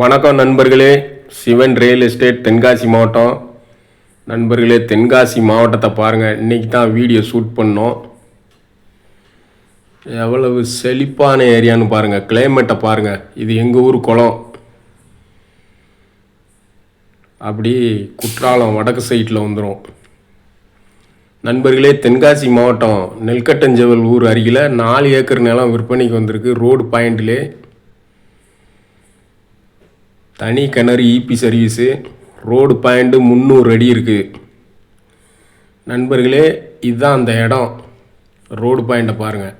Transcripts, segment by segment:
வணக்கம் நண்பர்களே. Sivan real estate Tenkasi மாவட்டம். நண்பர்களே தென்காசி மாவட்டத்தை பாருங்கள் இன்றைக்கி தான் வீடியோ ஷூட் பண்ணோம். எவ்வளவு செழிப்பான ஏரியான்னு பாருங்கள் கிளைமேட்டை பாருங்கள் இது எங்கள் ஊர் குளம். அப்படி குற்றாலம் வடக்கு சைட்டில் வந்துடும் நண்பர்களே தென்காசி மாவட்டம் நெல்கட்டஞ்செவல் ஊர் அருகில் நாலு ஏக்கர் நிலம் விற்பனைக்கு வந்திருக்கு. ரோடு பாயிண்ட்லே. தனி கிணறு இபி சர்வீஸு ரோடு பாயிண்ட்டு முந்நூறு அடி இருக்குது நண்பர்களே இதுதான் அந்த இடம். ரோடு பாயிண்ட்டை பாருங்கள்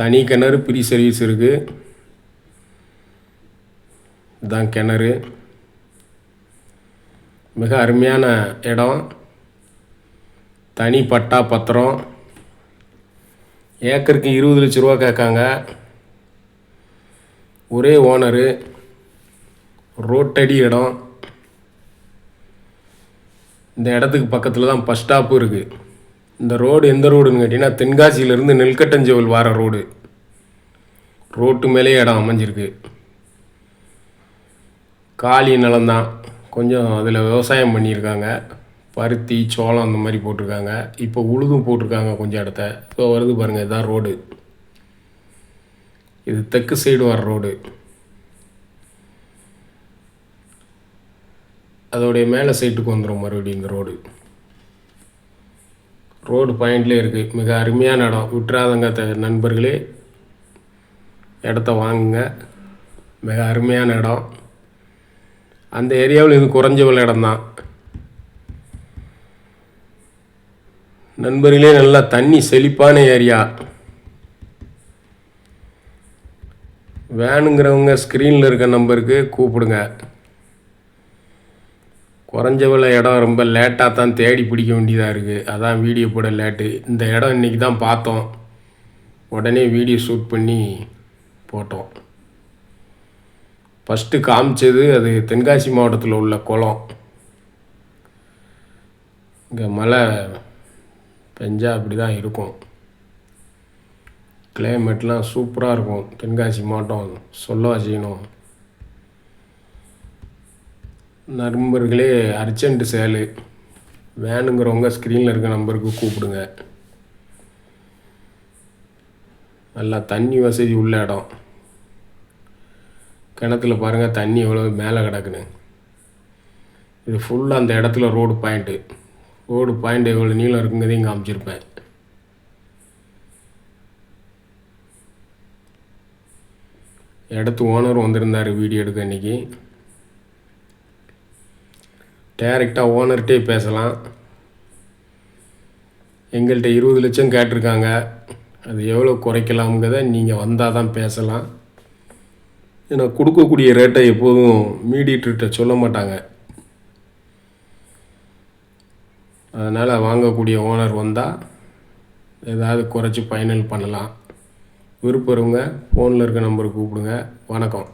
தனி கிணறு ஃப்ரீ சர்வீஸ் இருக்குது இதுதான் கிணறு. மிக அருமையான இடம். தனி பட்டா பத்திரம். ஏக்கருக்கு இருபது லட்ச ரூபா கேட்காங்க. ஒரே ஓனரு ரோட்டடி இடம். இந்த இடத்துக்கு பக்கத்தில் தான் பஸ் ஸ்டாப்பும் இருக்குது இந்த ரோடு எந்த ரோடுன்னு கேட்டிங்கன்னா தென்காசியிலேருந்து நெல்கட்டஞ்செவல் வார ரோடு ரோட்டு மேலே இடம் அமைஞ்சிருக்கு. காலி நிலம்தான் கொஞ்சம் அதில் விவசாயம் பண்ணியிருக்காங்க. பருத்தி சோளம் அந்த மாதிரி போட்டிருக்காங்க. இப்போ உழுதும் போட்டிருக்காங்க கொஞ்சம் இடத்த. இப்போ வருது பாருங்கள் இதுதான் ரோடு இது தெற்கு சைடு வர ரோடு அதோடைய மேலே சைட்டுக்கு வந்துடும் மறுபடியும் இந்த ரோடு. ரோடு பாயிண்ட்லேயே இருக்குது மிக அருமையான இடம். விட்டுறாதங்க த- நண்பர்களே. இடத்த வாங்குங்க. மிக அருமையான இடம். அந்த ஏரியாவில் இது குறைஞ்ச உள்ள இடம்தான். நண்பர்களே நல்லா தண்ணி செழிப்பான ஏரியா. வேணுங்கிறவங்க ஸ்க்ரீனில் இருக்க நம்பருக்கு கூப்பிடுங்க. குறைஞ்ச விலை இடம் ரொம்ப லேட்டாக தான் தேடி பிடிக்க வேண்டியதாக இருக்குது அதான் வீடியோ போட லேட்டு. இந்த இடம் இன்றைக்கி தான் பார்த்தோம். உடனே வீடியோ ஷூட் பண்ணி போட்டோம். ஃபஸ்ட்டு காமிச்சது அது தென்காசி மாவட்டத்தில் உள்ள குளம். இங்கே மழை பெஞ்சா அப்படி தான் இருக்கும் கிளைமேட்லாம் சூப்பராக இருக்கும். தென்காசி மாவட்டம் சொல்லவா செய்யணும் நண்பர்களே அர்ஜென்ட் சேலு. வேணுங்கிறவங்க ஸ்க்ரீனில் இருக்க நம்பருக்கு கூப்பிடுங்க. நல்லா தண்ணி வசதி உள்ள இடம். கிணத்துல பாருங்கள் தண்ணி எவ்வளோ மேலே கிடக்குன்னு. இது ஃபுல்லாக அந்த இடத்துல ரோடு பாயிண்ட்டு ரோடு பாயிண்ட் எவ்வளோ நீளம் இருக்குங்கிறதையும் காமிச்சிருப்பேன். இடத்து ஓனர் வந்திருந்தார் வீடியோ எடுக்க இன்றைக்கி டைரெக்டாக ஓனர்கிட்டே பேசலாம். எங்கள்கிட்ட இருபது லட்சம் கேட்டிருக்காங்க. அது எவ்வளோ குறைக்கலாம்ங்கிறத நீங்கள் வந்தால் தான் பேசலாம். ஏன்னா கொடுக்கக்கூடிய ரேட்டை எப்போதும் மீடியேட்டர்கிட்ட சொல்ல மாட்டாங்க. அதனால் வாங்கக்கூடிய ஓனர் வந்தால் ஏதாவது குறைச்சி ஃபைனல் பண்ணலாம். விருப்பறவங்க ஃபோனில் இருக்க நம்பருக்கு கூப்பிடுங்க. வணக்கம்.